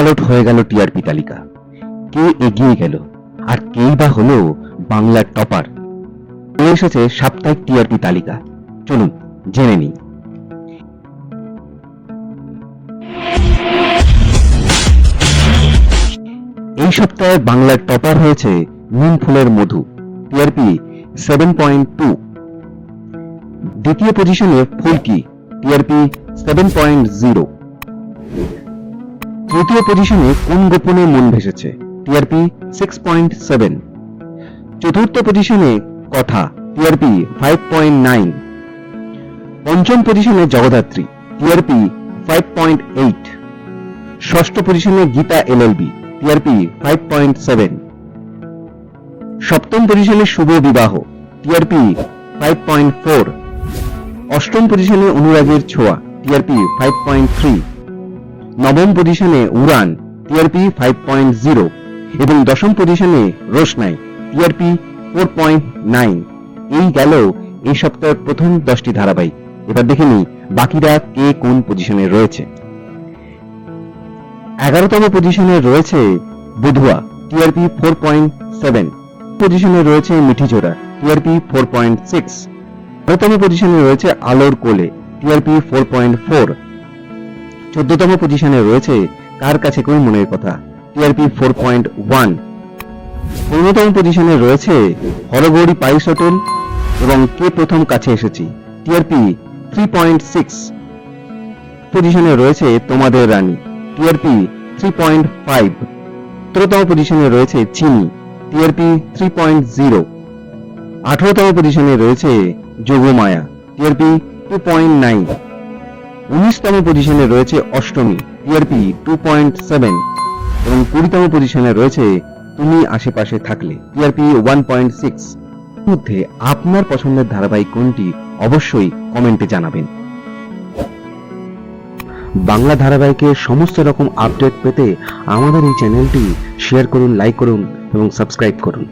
পালট হয়ে গেল টিআরপি তালিকা। কে এগিয়ে গেল? আর কেই বা হলো বাংলার টপার? চলে এসেছে সাপ্তাহিক টিআরপি তালিকা। চলুন, জেনে নিই। এই সপ্তাহে বাংলার টপার হয়েছে নিম ফুলের মধু, টিআরপি সেভেন পয়েন্ট টু। দ্বিতীয় পজিশনে Phulki TRP seven point zero. তৃতীয় পজিশনে কোন গোপনে মন ভেসেছে? টিআরপি সিক্স পয়েন্ট সেভেন চতুর্থ পজিশনে Kotha, TRP five point nine পঞ্চম পজিশনে Jagaddhatri, TRP five point eight ষষ্ঠ পজিশনে Geeta LLB TRP five point seven সপ্তম পজিশনে শুভ বিবাহ, টিআরপি ফাইভ পয়েন্ট ফোর অষ্টম পজিশনে অনুরাগের ছোঁয়া, টিআরপি ফাইভ পয়েন্ট থ্রি নবম পজিশনে Uraan TRP five point zero এবং দশম পজিশনে রোশনাই টিআরপি ফোর পয়েন্ট নাইন এই গেল এই সপ্তাহের প্রথম দশটি ধারাবাহিক। এবার দেখে নিই বাকিরা কে কোন পজিশনে রয়েছে। এগারোতম পজিশনে রয়েছে Budhua TRP four point seven পজিশনে রয়েছে Mithijhora TRP four point six বারোতম পজিশনে রয়েছে আলোর কোলে টিআরপি ফোর পয়েন্ট ফোর চোদ্দতম পজিশনে রয়েছে কার কাছে কোন মনের কথা? টিআরপি ফোর পয়েন্ট ওয়ান পনেরোতম পজিশনে রয়েছে হরগৌরী পাইস হোটেল এবং কে প্রথম কাছে এসেছি? টিআরপি থ্রি পয়েন্ট সিক্স পজিশনে রয়েছে তোমাদের রানী। টিআরপি থ্রি পয়েন্ট ফাইভ সতেরোতম পজিশনে রয়েছে চিনি। টিআরপি থ্রি পয়েন্ট জিরো আঠারোতম পজিশনে রয়েছে Jogamaya. TRP two point nine উনিশতম পজিশনে রয়েছে Ashtami, TRP two point seven এবং কুড়িতম পজিশনে রয়েছে তুমি আশেপাশে থাকলে, টিআরপি ওয়ান পয়েন্ট সিক্স মধ্যে আপনার পছন্দের ধারাবাহিক কোনটি অবশ্যই কমেন্টে জানাবেন। বাংলা ধারাবাহিকের সমস্ত রকম আপডেট পেতে আমাদের এই চ্যানেলটি শেয়ার করুন লাইক করুন এবং সাবস্ক্রাইব করুন।